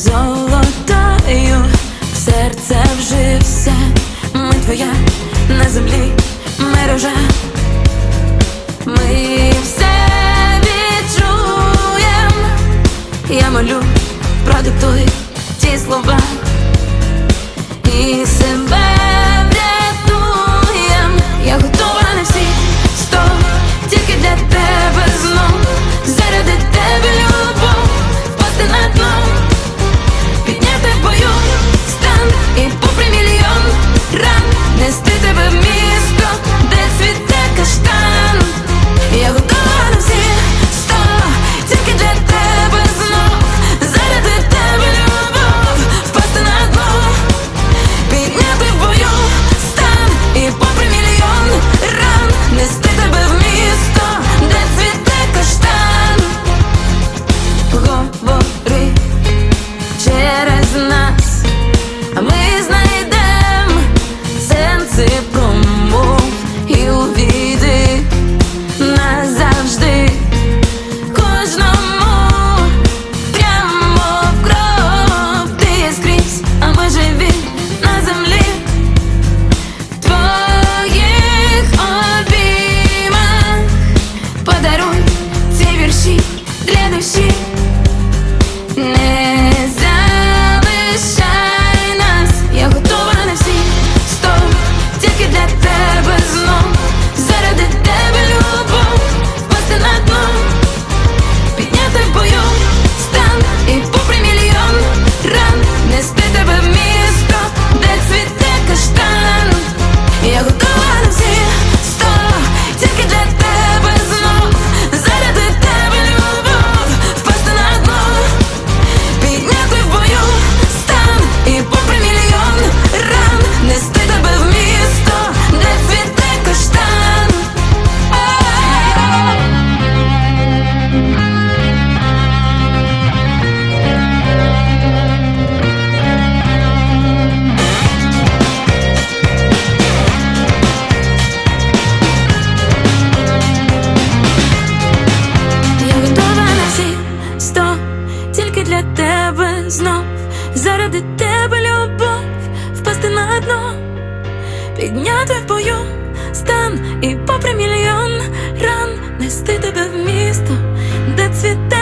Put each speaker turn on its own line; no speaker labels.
золотою, в серце вжився, ми твоя на землі мережа, ми все відчуєм, я молю, продиктуй ті слова. І себе. тебе знов, заради тебе любов, впасти на дно, підняти в бою стан і попри мільйон ран нести тебе в місто, де цвіте.